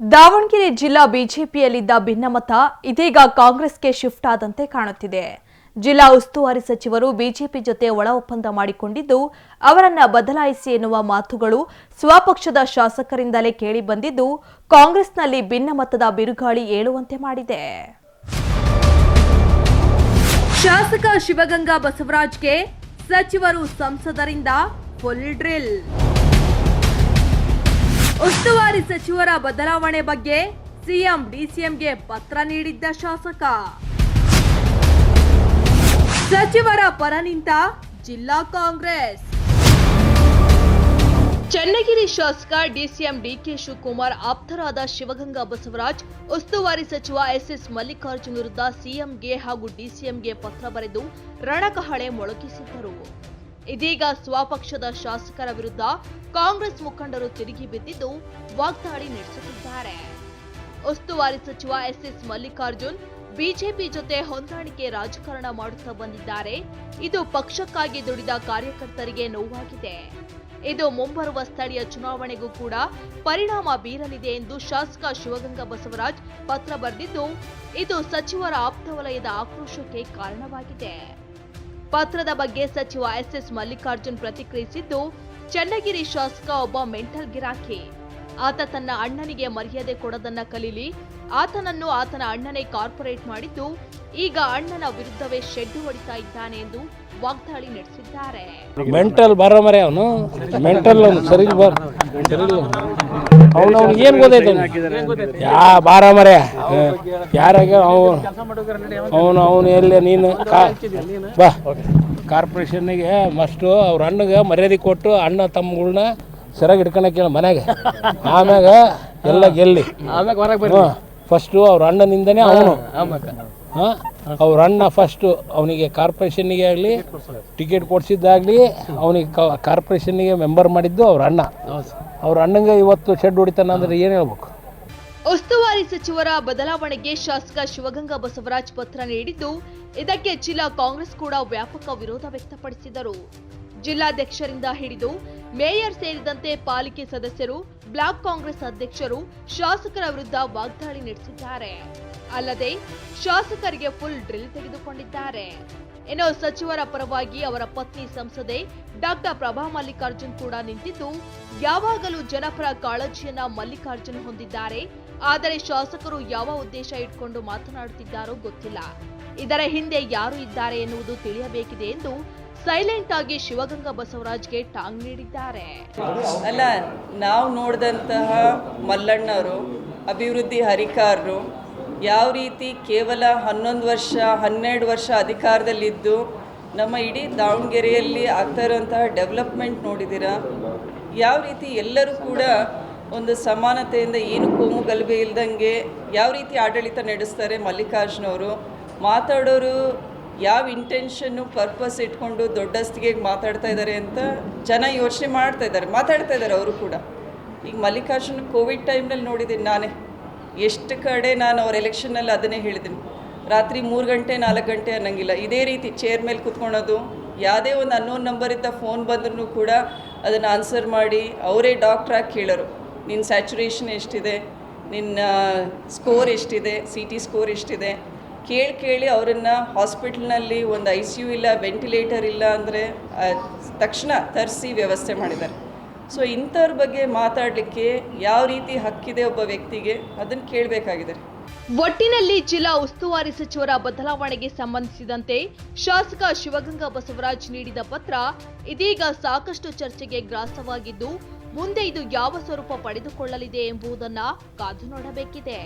ದಾವಣಗೆರೆ ಜಿಲ್ಲಾ ಬಿಜೆಪಿಯಲ್ಲಿದ್ದ ಭಿನ್ನಮತ ಇದೀಗ ಕಾಂಗ್ರೆಸ್ಗೆ ಶಿಫ್ಟ್ ಆದಂತೆ ಕಾಣುತ್ತಿದೆ. ಜಿಲ್ಲಾ ಉಸ್ತುವಾರಿ ಸಚಿವರು ಬಿಜೆಪಿ ಜೊತೆ ಒಳ ಒಪ್ಪಂದ ಮಾಡಿಕೊಂಡಿದ್ದು, ಅವರನ್ನ ಬದಲಾಯಿಸಿ ಎನ್ನುವ ಮಾತುಗಳು ಸ್ವಪಕ್ಷದ ಶಾಸಕರಿಂದಲೇ ಕೇಳಿಬಂದಿದ್ದು ಕಾಂಗ್ರೆಸ್ನಲ್ಲಿ ಭಿನ್ನಮತದ ಬಿರುಗಾಳಿ ಏಳುವಂತೆ ಮಾಡಿದೆ. ಶಾಸಕ ಶಿವಗಂಗಾ ಬಸವರಾಜ್ಗೆ ಸಚಿವರು ಸಂಸದರಿಂದ ಫುಲ್ ಡ್ರಿಲ್. ಉಸ್ತುವಾರಿ ಸಚಿವರ ಬದಲಾವಣೆ ಬಗ್ಗೆ ಸಿಎಂ, ಡಿಸಿಎಂಗೆ ಪತ್ರ ನೀಡಿದ್ದ ಶಾಸಕ. ಸಚಿವರ ಪರ ನಿಂತ ಜಿಲ್ಲಾ ಕಾಂಗ್ರೆಸ್. ಚನ್ನಗಿರಿ ಶಾಸಕ, ಡಿಸಿಎಂ ಡಿಕೆ ಶಿವಕುಮಾರ್ ಆಪ್ತರಾದ ಶಿವಗಂಗಾ ಬಸವರಾಜ್, ಉಸ್ತುವಾರಿ ಸಚಿವ ಎಸ್ಎಸ್ ಮಲ್ಲಿಕಾರ್ಜುನ್ ವಿರುದ್ಧ ಸಿಎಂಗೆ ಹಾಗೂ ಡಿಸಿಎಂಗೆ ಪತ್ರ ಬರೆದು ರಣಕಹಳೆ ಮೊಳಗಿಸಿದ್ದರು. ಇದೀಗ ಸ್ವಪಕ್ಷದ ಶಾಸಕರ ವಿರುದ್ಧ ಕಾಂಗ್ರೆಸ್ ಮುಖಂಡರು ತಿರುಗಿ ಬಿದ್ದಿದ್ದು ವಾಗ್ದಾಳಿ ನಡೆಸುತ್ತಿದ್ದಾರೆ. ಉಸ್ತುವಾರಿ ಸಚಿವ ಎಸ್ಎಸ್ ಮಲ್ಲಿಕಾರ್ಜುನ್ ಬಿಜೆಪಿ ಜೊತೆ ಹೊಂದಾಣಿಕೆ ರಾಜಕಾರಣ ಮಾಡುತ್ತಾ ಬಂದಿದ್ದಾರೆ. ಇದು ಪಕ್ಷಕ್ಕಾಗಿ ದುಡಿದ ಕಾರ್ಯಕರ್ತರಿಗೆ ನೋವಾಗಿದೆ. ಇದು ಮುಂಬರುವ ಸ್ಥಳೀಯ ಚುನಾವಣೆಗೂ ಕೂಡ ಪರಿಣಾಮ ಬೀರಲಿದೆ ಎಂದು ಶಾಸಕ ಶಿವಗಂಗಾ ಬಸವರಾಜ್ ಪತ್ರ ಬರೆದಿದ್ದು, ಇದು ಸಚಿವರ ಆಪ್ತ ವಲಯದ ಆಕ್ರೋಶಕ್ಕೆ ಕಾರಣವಾಗಿದೆ. ಪತ್ರದ ಬಗ್ಗೆ ಸಚಿವ ಎಸ್ಎಸ್ ಮಲ್ಲಿಕಾರ್ಜುನ್ ಪ್ರತಿಕ್ರಿಯಿಸಿದ್ದು, ಚನ್ನಗಿರಿ ಶಾಸಕ ಒಬ್ಬ ಮೆಂಟಲ್ ಗಿರಾಕಿ. ಆತ ತನ್ನ ಅಣ್ಣನಿಗೆ ಮರ್ಯಾದೆ ಕೊಡದನ್ನ ಕಲೀಲಿ, ಆತನನ್ನು ಆತನ ಅಣ್ಣನೇ ಕಾರ್ಪೊರೇಟ್ ಮಾಡಿದ್ದು ಈಗ ಅಣ್ಣನ ವಿರುದ್ಧವೇ ಶೆಡ್ಡು ಹೊಡಿತಾ ಇದ್ದಾನೆ ಎಂದು ವಾಗ್ದಾಳಿ ನಡೆಸಿದ್ದಾರೆ. ಮೆಂಟಲ್ ಬರ ಮರೆ ಅವನು. ಮೆಂಟಲ್ ಅವನು. ಸರಿ ಬರ್ ಅವನು ಅವ್ನಿಗೆ ಏನು ಗೊತ್ತೈತೆ ಯಾ ಬಾರ ಮರೆ. ಯಾರಾಗ ಅವನು ಅವನು ಅವನು ಎಲ್ಲಿ? ನೀನು ಕಾ ಬಾ. ಕಾರ್ಪೊರೇಷನ್ಗೆ ಮಸ್ಟು ಅವ್ರ ಅಣ್ಣಗೆ ಮರ್ಯಾದೆ ಕೊಟ್ಟು ಅಣ್ಣ ತಮ್ಮಗಳನ್ನ ಸರಿಯಾಗಿ ಇಟ್ಕೊಳಕ್ಕೆ ಮನೆಗೆ ಆಮ್ಯಾಗ ಎಲ್ಲ ಗೆಲ್ಲಿ. ಫಸ್ಟು ಅವ್ರ ಅಣ್ಣನಿಂದನೇ ಅವನು. ಅವ್ರ ಅಣ್ಣ ಫಸ್ಟು ಅವನಿಗೆ ಕಾರ್ಪೊರೇಷನ್ನಿಗೆ ಆಗಲಿ ಟಿಕೆಟ್ ಕೊಡಿಸಿದ್ದಾಗಲಿ, ಅವನಿಗೆ ಕಾರ್ಪೊರೇಷನ್ನಿಗೆ ಮೆಂಬರ್ ಮಾಡಿದ್ದು ಅವ್ರ ಅಣ್ಣ. ಅವ್ರ ಅಣ್ಣಂಗೆ ಇವತ್ತು ಶೆಡ್ ಹೊಡಿತಾನೆ ಅಂದ್ರೆ ಏನು ಹೇಳ್ಬೇಕು? ಉಸ್ತುವಾರಿ ಸಚಿವರ ಬದಲಾವಣೆಗೆ ಶಾಸಕ ಶಿವಗಂಗಾ ಬಸವರಾಜ್ ಪತ್ರ ನೀಡಿದ್ದು, ಇದಕ್ಕೆ ಜಿಲ್ಲಾ ಕಾಂಗ್ರೆಸ್ ಕೂಡ ವ್ಯಾಪಕ ವಿರೋಧ ವ್ಯಕ್ತಪಡಿಸಿದರು ಜಿಲ್ಲಾಧ್ಯಕ್ಷರಿಂದ ಹಿಡಿದು ಮೇಯರ್ ಸೇರಿದಂತೆ ಪಾಲಿಕೆ ಸದಸ್ಯರು, ಬ್ಲಾಕ್ ಕಾಂಗ್ರೆಸ್ ಅಧ್ಯಕ್ಷರು, ಶಾಸಕರ ವಿರುದ್ಧ ವಾಗ್ದಾಳಿ ನಡೆಸಿದ್ದಾರೆ. ಅಲ್ಲದೆ ಶಾಸಕರಿಗೆ ಫುಲ್ ಡ್ರಿಲ್ ತೆಗೆದುಕೊಂಡಿದ್ದಾರೆ. ಇನ್ನು ಸಚಿವರ ಪರವಾಗಿ ಅವರ ಪತ್ನಿ ಸಂಸದೆ ಡಾಕ್ಟರ್ ಪ್ರಭಾ ಮಲ್ಲಿಕಾರ್ಜುನ್ ಕೂಡ ನಿಂತಿದ್ದು, ಯಾವಾಗಲೂ ಜನಪರ ಕಾಳಜಿಯನ್ನ ಮಲ್ಲಿಕಾರ್ಜುನ್ ಹೊಂದಿದ್ದಾರೆ. ಆದರೆ ಶಾಸಕರು ಯಾವ ಉದ್ದೇಶ ಇಟ್ಕೊಂಡು ಮಾತನಾಡುತ್ತಿದ್ದಾರೋ ಗೊತ್ತಿಲ್ಲ. ಇದರ ಹಿಂದೆ ಯಾರು ಇದ್ದಾರೆ ಎನ್ನುವುದು ತಿಳಿಯಬೇಕಿದೆ ಎಂದು ಸೈಲೆಂಟ್ ಆಗಿ ಶಿವಗಂಗಾ ಬಸವರಾಜ್ಗೆ ಟಾಂಗ್ ನೀಡಿದ್ದಾರೆ. ಅಲ್ಲ, ನಾವು ನೋಡಿದಂತಹ ಮಲ್ಲಣ್ಣವರು ಅಭಿವೃದ್ಧಿ ಹರಿಕಾರರು ಯಾವ ರೀತಿ ಕೇವಲ ಹನ್ನೊಂದು ವರ್ಷ, ಹನ್ನೆರಡು ವರ್ಷ ಅಧಿಕಾರದಲ್ಲಿದ್ದು ನಮ್ಮ ಇಡೀ ದಾವಣಗೆರೆಯಲ್ಲಿ ಆಗ್ತಾ ಇರೋಂತಹ ಡೆವಲಪ್ಮೆಂಟ್ ನೋಡಿದ್ದೀರಾ? ಯಾವ ರೀತಿ ಎಲ್ಲರೂ ಕೂಡ ಒಂದು ಸಮಾನತೆಯಿಂದ ಏನು ಕೋಮು ಗಲಭೆ ಇಲ್ದಂಗೆ ಯಾವ ರೀತಿ ಆಡಳಿತ ನಡೆಸ್ತಾರೆ ಮಲ್ಲಿಕಾರ್ಜುನವರು ಮಾತಾಡೋರು ಯಾವ ಇಂಟೆನ್ಷನ್ನು ಪರ್ಪಸ್ ಇಟ್ಕೊಂಡು ದೊಡ್ಡಸ್ತಿಗೆ ಮಾತಾಡ್ತಾ ಇದ್ದಾರೆ ಅಂತ ಜನ ಯೋಚನೆ ಮಾಡ್ತಾ ಇದ್ದಾರೆ, ಮಾತಾಡ್ತಾ ಇದ್ದಾರೆ ಅವರು ಕೂಡ. ಈಗ ಮಲ್ಲಿಕಾರ್ಜುನ, ಕೋವಿಡ್ ಟೈಮ್ನಲ್ಲಿ ನೋಡಿದ್ದೀನಿ ನಾನೇ. ಎಷ್ಟು ಕಡೆ ನಾನು ಅವ್ರ ಎಲೆಕ್ಷನ್ನಲ್ಲಿ ಅದನ್ನೇ ಹೇಳಿದ್ದೀನಿ. ರಾತ್ರಿ ಮೂರು ಗಂಟೆ, ನಾಲ್ಕು ಗಂಟೆ ಅನ್ನಂಗಿಲ್ಲ. ಇದೇ ರೀತಿ ಚೇರ್ ಮೇಲೆ ಕುತ್ಕೊಳೋದು, ಯಾವುದೇ ಒಂದು ಅನ್ನೋನ್ ನಂಬರಿಂದ ಫೋನ್ ಬಂದ್ರೂ ಕೂಡ ಅದನ್ನು ಆನ್ಸರ್ ಮಾಡಿ, ಅವರೇ ಡಾಕ್ಟ್ರಾಗಿ ಕೇಳೋರು. ನಿನ್ನ ಸ್ಯಾಚುರೇಷನ್ ಎಷ್ಟಿದೆ? ನಿನ್ನ ಸ್ಕೋರ್ ಎಷ್ಟಿದೆ? ಸಿ ಟಿ ಸ್ಕೋರ್ ಎಷ್ಟಿದೆ? ಕೇಳಿ ಕೇಳಿ ಅವರನ್ನು ಹಾಸ್ಪಿಟ್ಲ್ನಲ್ಲಿ ಒಂದು ಐ ಸಿ ಯು ಇಲ್ಲ ವೆಂಟಿಲೇಟರ್ ಇಲ್ಲ ಅಂದರೆ ತಕ್ಷಣ ತರಿಸಿ ವ್ಯವಸ್ಥೆ ಮಾಡಿದ್ದಾರೆ. ಸೊ ಇಂಥವ್ರ ಬಗ್ಗೆ ಮಾತಾಡಲಿಕ್ಕೆ ಯಾವ ರೀತಿ ಹಕ್ಕಿದೆ ಒಬ್ಬ ವ್ಯಕ್ತಿಗೆ ಅದನ್ನು ಕೇಳಬೇಕಾಗಿದೆ. ಒಟ್ಟಿನಲ್ಲಿ ಜಿಲ್ಲಾ ಉಸ್ತುವಾರಿ ಸಚಿವರ ಬದಲಾವಣೆಗೆ ಸಂಬಂಧಿಸಿದಂತೆ ಶಾಸಕ ಶಿವಗಂಗಾ ಬಸವರಾಜ್ ನೀಡಿದ ಪತ್ರ ಇದೀಗ ಸಾಕಷ್ಟು ಚರ್ಚೆಗೆ ಗ್ರಾಸವಾಗಿದ್ದು, ಮುಂದೆ ಇದು ಯಾವ ಸ್ವರೂಪ ಪಡೆದುಕೊಳ್ಳಲಿದೆ ಎಂಬುದನ್ನ ಕಾದು ನೋಡಬೇಕಿದೆ.